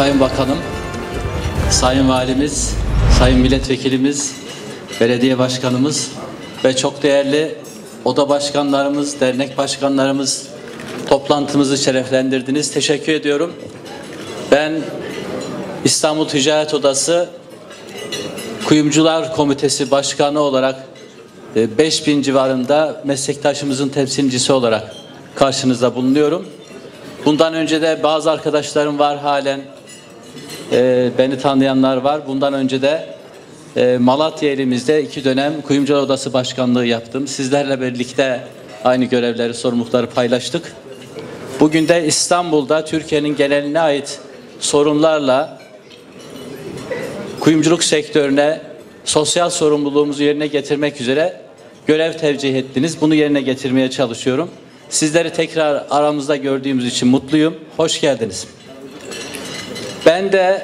Sayın Bakanım, Sayın Valimiz, Sayın Milletvekilimiz, Belediye Başkanımız ve çok değerli oda başkanlarımız, dernek başkanlarımız toplantımızı şereflendirdiniz. Teşekkür ediyorum. Ben İstanbul Ticaret Odası Kuyumcular Komitesi Başkanı olarak e, 5000 civarında meslektaşımızın temsilcisi olarak karşınızda bulunuyorum. Bundan önce de bazı arkadaşlarım var halen e, beni tanıyanlar var. Bundan önce de e, Malatya elimizde iki dönem Kuyumcular Odası Başkanlığı yaptım. Sizlerle birlikte aynı görevleri, sorumlulukları paylaştık. Bugün de İstanbul'da Türkiye'nin geneline ait sorunlarla kuyumculuk sektörüne sosyal sorumluluğumuzu yerine getirmek üzere görev tevcih ettiniz. Bunu yerine getirmeye çalışıyorum. Sizleri tekrar aramızda gördüğümüz için mutluyum. Hoş geldiniz. Ben de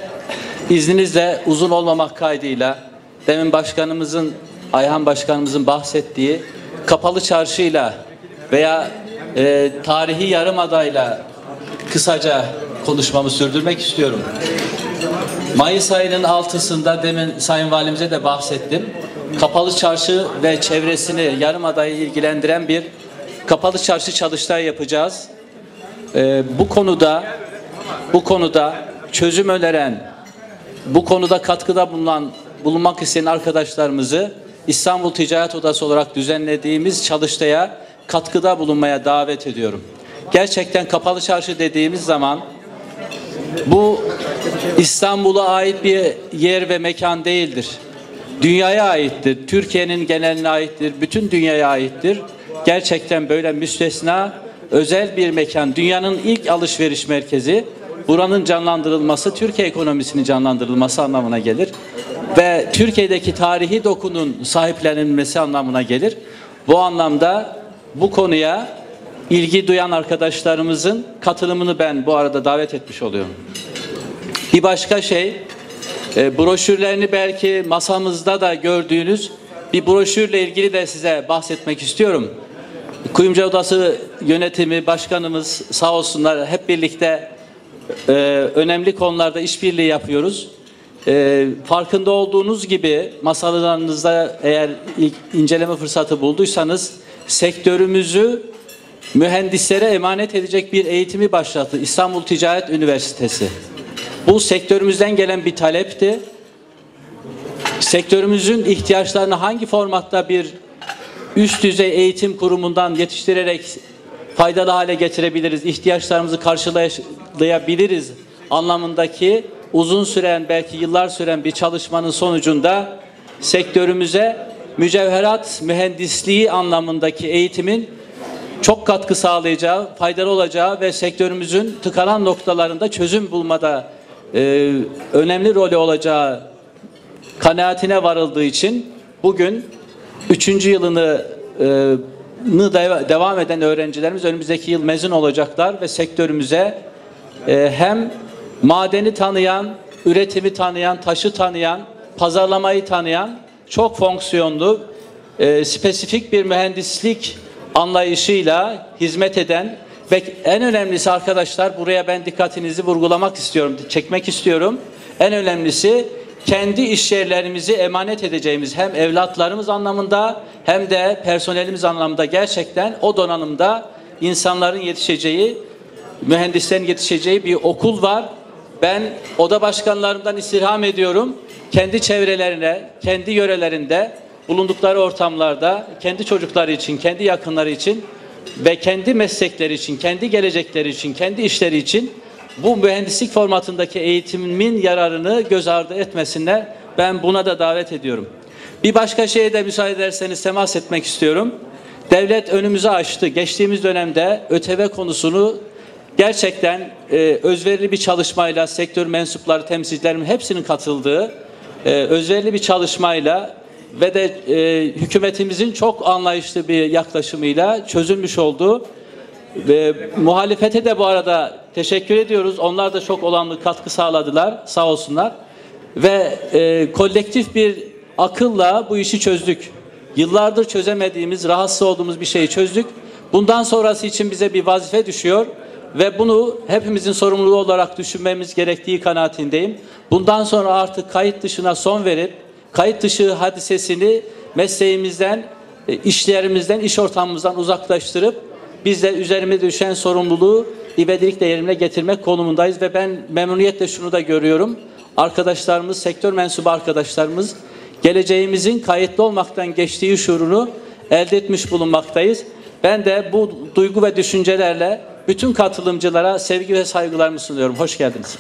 izninizle uzun olmamak kaydıyla demin başkanımızın Ayhan başkanımızın bahsettiği kapalı çarşıyla veya e, tarihi yarımadayla kısaca konuşmamı sürdürmek istiyorum. Mayıs ayının altısında demin Sayın Valimize de bahsettim. Kapalı çarşı ve çevresini yarımadayı ilgilendiren bir kapalı çarşı çalıştay yapacağız. Ee, bu konuda bu konuda çözüm öneren, bu konuda katkıda bulunan bulunmak isteyen arkadaşlarımızı İstanbul Ticaret Odası olarak düzenlediğimiz çalıştaya katkıda bulunmaya davet ediyorum. Gerçekten kapalı çarşı dediğimiz zaman bu İstanbul'a ait bir yer ve mekan değildir. Dünyaya aittir. Türkiye'nin geneline aittir. Bütün dünyaya aittir. Gerçekten böyle müstesna özel bir mekan. Dünyanın ilk alışveriş merkezi. Buranın canlandırılması Türkiye ekonomisinin canlandırılması anlamına gelir. Ve Türkiye'deki tarihi dokunun sahiplenilmesi anlamına gelir. Bu anlamda bu konuya ilgi duyan arkadaşlarımızın katılımını ben bu arada davet etmiş oluyorum. Bir başka şey, e, broşürlerini belki masamızda da gördüğünüz bir broşürle ilgili de size bahsetmek istiyorum. Kuyumcu Odası yönetimi, başkanımız sağ olsunlar hep birlikte e, önemli konularda işbirliği yapıyoruz. E, farkında olduğunuz gibi masalarınızda eğer inceleme fırsatı bulduysanız sektörümüzü mühendislere emanet edecek bir eğitimi başlattı İstanbul Ticaret Üniversitesi. Bu sektörümüzden gelen bir talepti. Sektörümüzün ihtiyaçlarını hangi formatta bir üst düzey eğitim kurumundan yetiştirerek faydalı hale getirebiliriz, ihtiyaçlarımızı karşılayabiliriz anlamındaki uzun süren belki yıllar süren bir çalışmanın sonucunda sektörümüze mücevherat mühendisliği anlamındaki eğitimin çok katkı sağlayacağı, faydalı olacağı ve sektörümüzün tıkanan noktalarında çözüm bulmada e, önemli rolü olacağı kanaatine varıldığı için bugün üçüncü yılını e, devam eden öğrencilerimiz önümüzdeki yıl mezun olacaklar ve sektörümüze e, hem madeni tanıyan, üretimi tanıyan, taşı tanıyan, pazarlamayı tanıyan çok fonksiyonlu, e, spesifik bir mühendislik anlayışıyla hizmet eden ve en önemlisi arkadaşlar buraya ben dikkatinizi vurgulamak istiyorum, çekmek istiyorum. En önemlisi kendi iş yerlerimizi emanet edeceğimiz hem evlatlarımız anlamında hem de personelimiz anlamında gerçekten o donanımda insanların yetişeceği, mühendislerin yetişeceği bir okul var. Ben oda başkanlarımdan istirham ediyorum. Kendi çevrelerine, kendi yörelerinde bulundukları ortamlarda kendi çocukları için, kendi yakınları için ve kendi meslekleri için, kendi gelecekleri için, kendi işleri için bu mühendislik formatındaki eğitimin yararını göz ardı etmesinler. Ben buna da davet ediyorum. Bir başka şeye de müsaade ederseniz temas etmek istiyorum. Devlet önümüze açtı. Geçtiğimiz dönemde ÖTV konusunu gerçekten e, özverili bir çalışmayla sektör mensupları, temsilcilerimin hepsinin katıldığı e, özverili bir çalışmayla ve de e, hükümetimizin çok anlayışlı bir yaklaşımıyla çözülmüş oldu. Ve muhalefete de bu arada teşekkür ediyoruz. Onlar da çok olanlı katkı sağladılar. Sağ olsunlar. Ve e, kolektif bir akılla bu işi çözdük. Yıllardır çözemediğimiz, rahatsız olduğumuz bir şeyi çözdük. Bundan sonrası için bize bir vazife düşüyor ve bunu hepimizin sorumluluğu olarak düşünmemiz gerektiği kanaatindeyim. Bundan sonra artık kayıt dışına son verip kayıt dışı hadisesini mesleğimizden, e, işlerimizden, iş ortamımızdan uzaklaştırıp biz de üzerime düşen sorumluluğu ivedilikle yerine getirmek konumundayız ve ben memnuniyetle şunu da görüyorum. Arkadaşlarımız, sektör mensubu arkadaşlarımız geleceğimizin kayıtlı olmaktan geçtiği şuurunu elde etmiş bulunmaktayız. Ben de bu duygu ve düşüncelerle bütün katılımcılara sevgi ve saygılarımı sunuyorum. Hoş geldiniz.